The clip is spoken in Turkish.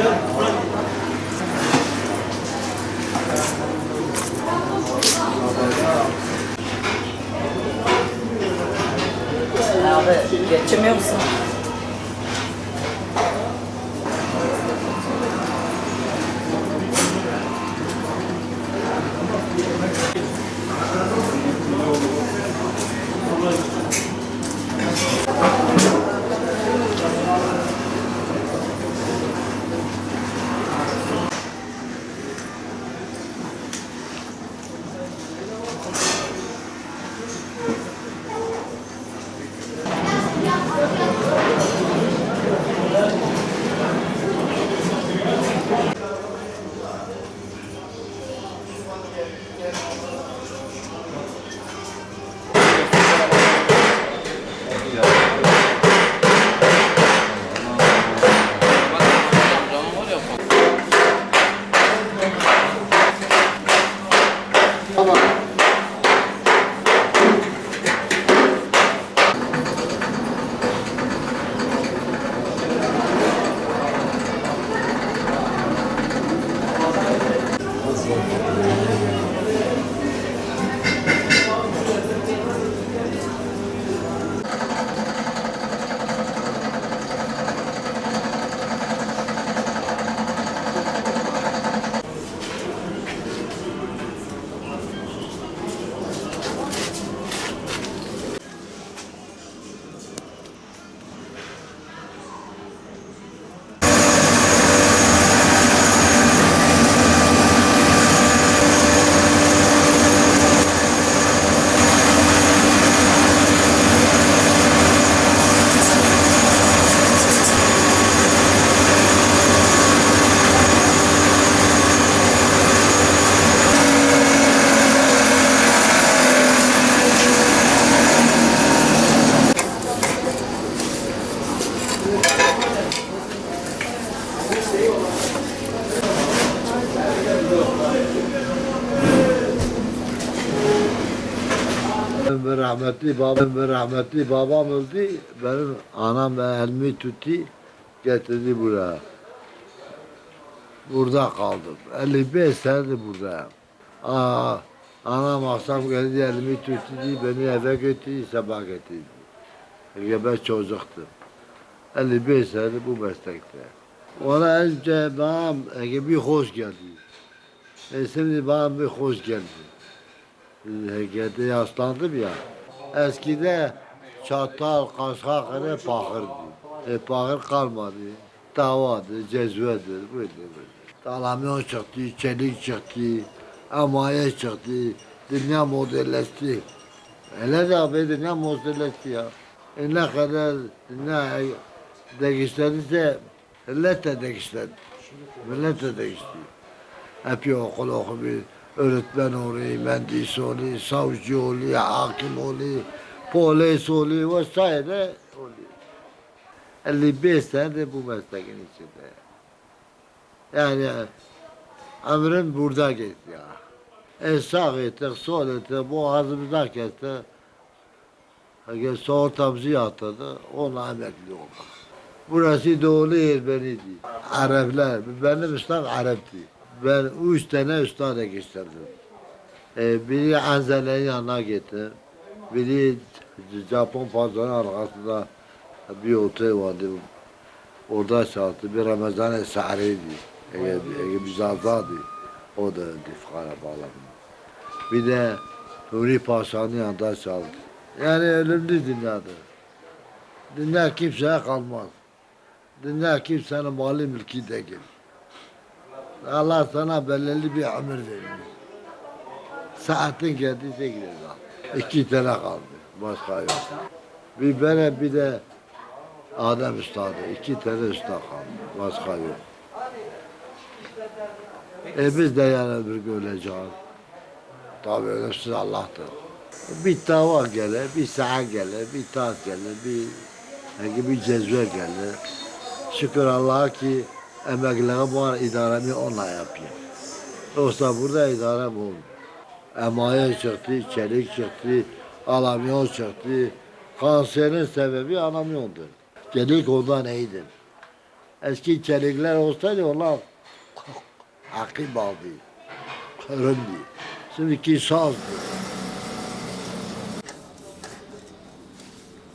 Abi geçemiyor musun? Yeah. Benim rahmetli babam, benim rahmetli babam öldü. Benim anam elimi tuttu, getirdi buraya. Burada kaldım. 55 senedir buradayım. Aa, anam akşam geldi elimi tuttu, beni eve götürdü, sabah getirdi. Ben çocuktum. 55 senedir bu meslekte. Ona önce bana bir hoş geldi. E şimdi bana bir hoş geldi. Hekete yaslandım ya. Eskide çatal, kaşık ne pakırdı. E pakır kalmadı. Davadır, cezvedir, böyle böyle. Dalamyon çıktı, çelik çıktı, emaye çıktı, dünya modelleşti. Hele de abi dünya modelleşti ya. E ne kadar dünya değiştirdiyse millet de değiştirdi. Millet de değişti. Hep okul okumuyor. Öğretmen oluyor, mühendis oluyor, savcı oluyor, hakim oluyor, polis oluyor vesaire oluyor. 55 senedir bu mesleğin içinde. Yani ömrüm burada geçti ya. E sağ ettik, sol ettik, boğazımızdan kestik. Eğer soğutamızı yatırdı, onunla emekli olduk. Burası doğulu yer beniydi. Araplar, benim üstad Arap'tı. Ben üç tane üstad yetiştirdim. Ee, biri Anzele'nin yanına gitti. Biri Japon pazarının arkasında bir otel vardı. Orada çalıştı. Bir Ramazan Sa'riydi. Ege, Ege Bizazadı. O da difkara bağladı. Bir de Nuri Paşa'nın yanında çalıştı. Yani ölümlü dünyada. Dünya kimseye kalmaz. Dünya kimsenin mali mülki değil. Allah sana belirli bir ömür veriyor. Saatin geldiyse gideriz. İki tane kaldı. Başka yok. Bir bana bir de Adem Üstad'ı. iki tane üstad kaldı. Başka yok. E biz de yani öbür gün öleceğiz. Tabii ölümsüz Allah'tır. Bir dava gelir, bir saat gelir, bir taat gelir, bir bir cezve gelir. Şükür Allah'a ki emekliği var, idaremi onunla yapıyor. Yoksa burada idarem olmuyor. Emaye çıktı, çelik çıktı, alamyon çıktı. Kanserin sebebi alamyondur. Çelik ondan iyidir. Eski çelikler olsaydı onlar akıl abi. Kırımdı. Şimdiki sazdı.